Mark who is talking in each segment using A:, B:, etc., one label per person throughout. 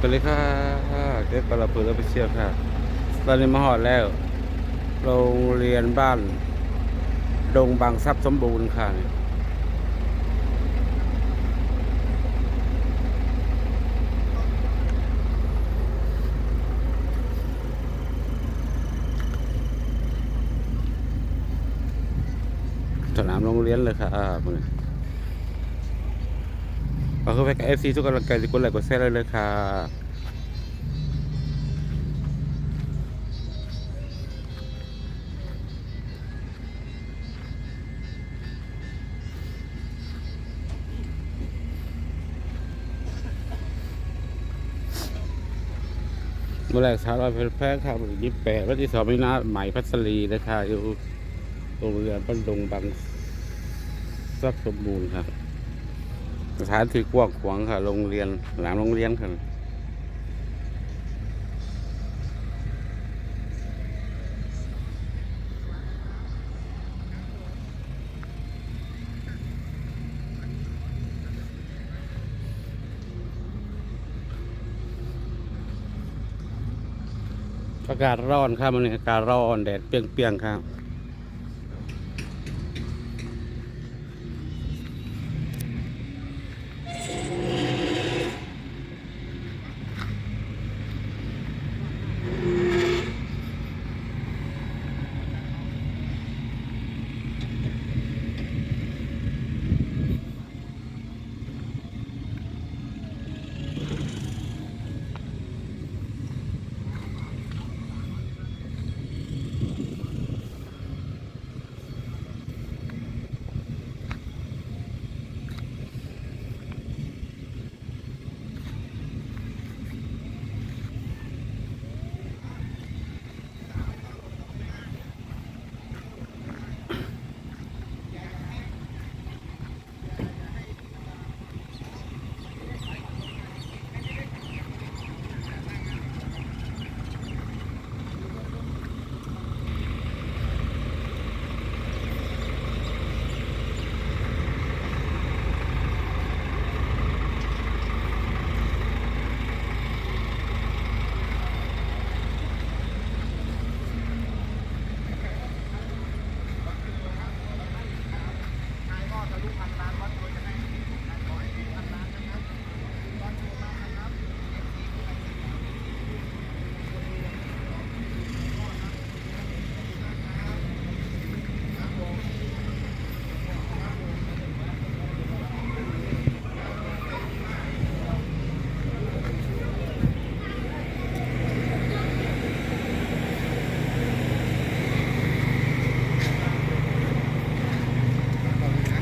A: ไปเลยค่ะเด็กปลาเพือไปเชี่ยวค่ะ ตอนนี้มาหอดแล้ว โรงเรียนบ้าน ดงบางทรัพย์สมบูรณ์ค่ะสนามโรงเรียนเลยค่ะอ่า มึงเอาเข้าไปกับเอฟซีทุกกำลังใจทุกคนเลยกดแชร์เลยเลยค่ะเมื่อแรกสาวร้อยแพร่ครับยี่แปดวันที่สองมีนาใหม่พัสรีนะคะอยู่โรงเรียนบ้านดงบางทรัพย์สมบูรณ์ครับ สถานที่กว้างขวางค่ะ โรงเรียนหลังโรงเรียนค่ะอากาศร้อนครับมันนี้อากาศร้อนแดดเปรี้ยงๆครับ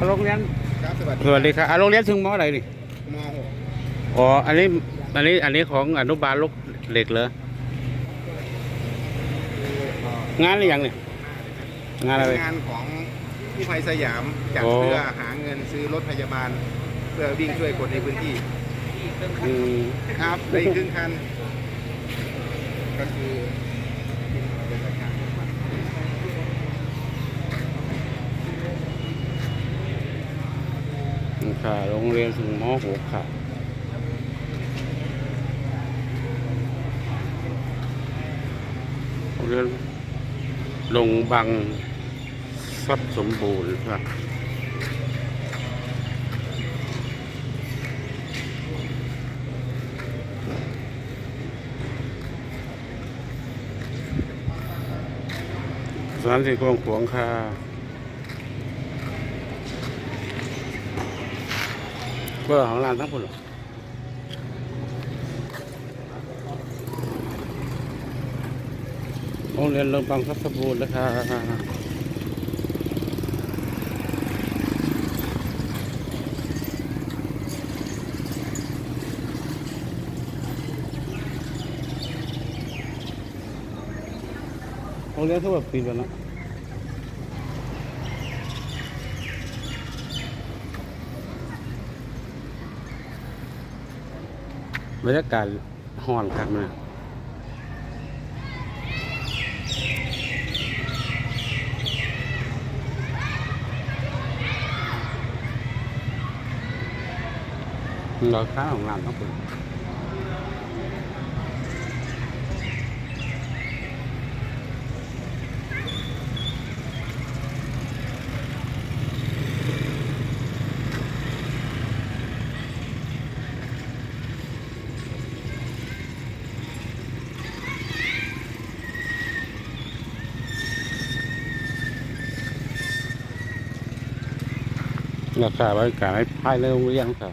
A: โรงเรียน
B: ครับสวัสดี
A: สวัสดีครับอะโรงเรียนถึงมออะไรนี่
B: ม
A: อ๋ออันนี้อันนี้อันนี้ของอนุบาลลูกเหล็กเหรอ
B: .6
A: งานหรือยังเนี่ยงานอะไร
B: งานของผู้ภัยสยามจัด
A: โอ้
B: เพื่อหาเงินซื้อรถพยาบาล เพื่อวิ่งช่วยคนในพื้นที่
A: อืม
B: ครับในครึ่งคัน ก็คือเป็นรายการ
A: ค่ะ โรงเรียนถึงมหกค่ะโรงเรียนลงบังทรัพย์สมบูรณ์ครับสถานที่กว้างขวงค่ะ เพื่อของร้านทั้งหมดโรงเรียนเริงบางทับสมบูรณ์นะคะโรงเรียนทุกแบบปีแล้ว บรรยากาศห้อนครับนะราข้าวของร้านต้องเปิด รักษาบริการให้ภายในโรงเรียนครับ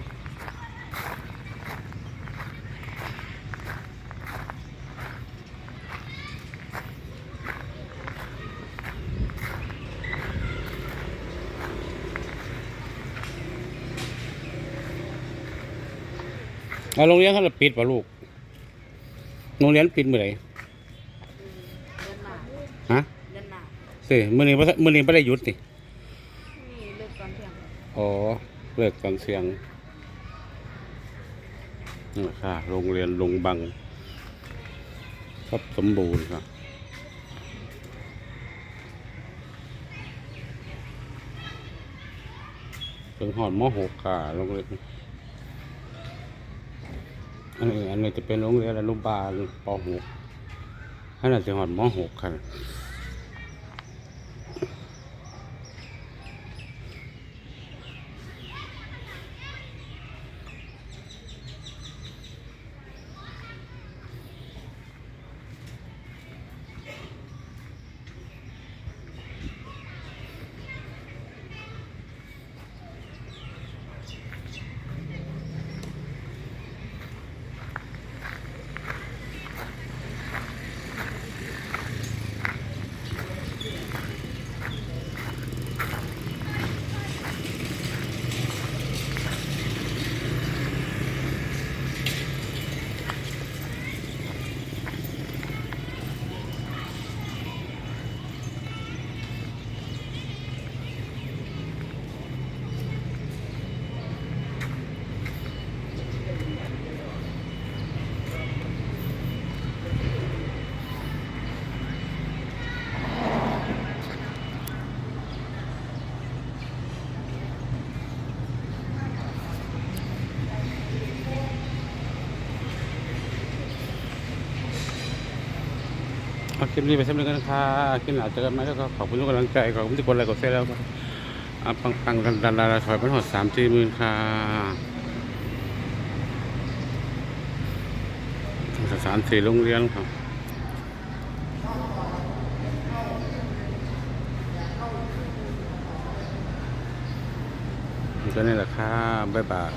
A: เอาโรงเรียนเขาจะปิดป่ะลูก โรงเรียนปิดเมื่อไหร่
C: เดือนหน้า
A: ฮะ
C: เดือนหน้า
A: สิมื่อนี้บ่มื่อนี้ไม่ได้หยุดนี่
C: นี่เลิกก่อนเที่ยง
A: อ๋อ เลิกก่อนเสียงนี่ค่ะ โรงเรียนลงบังครับสมบูรณ์ครับเป็นหอดมหกค่ะโรงเรียนอันนี้อันนี้จะเป็นโรงเรียนอนุบาลปหกอันนั้นจะหอดมอหกค่ะ เอาคลิปนี้ไปสำเร็จกันนะค่ะคลิปหน้าเจอกันไหมแล้วก็ขอบคุณทุกกำลังใจขอบคุณทุกคนไลค์กดแชร์แล้วปังปังดันดันดาราถอยมันหดสามสี่หมื่นค่ะสามสี่โรงเรียนครับก็นี่แหละค่ะบ๊ายบาย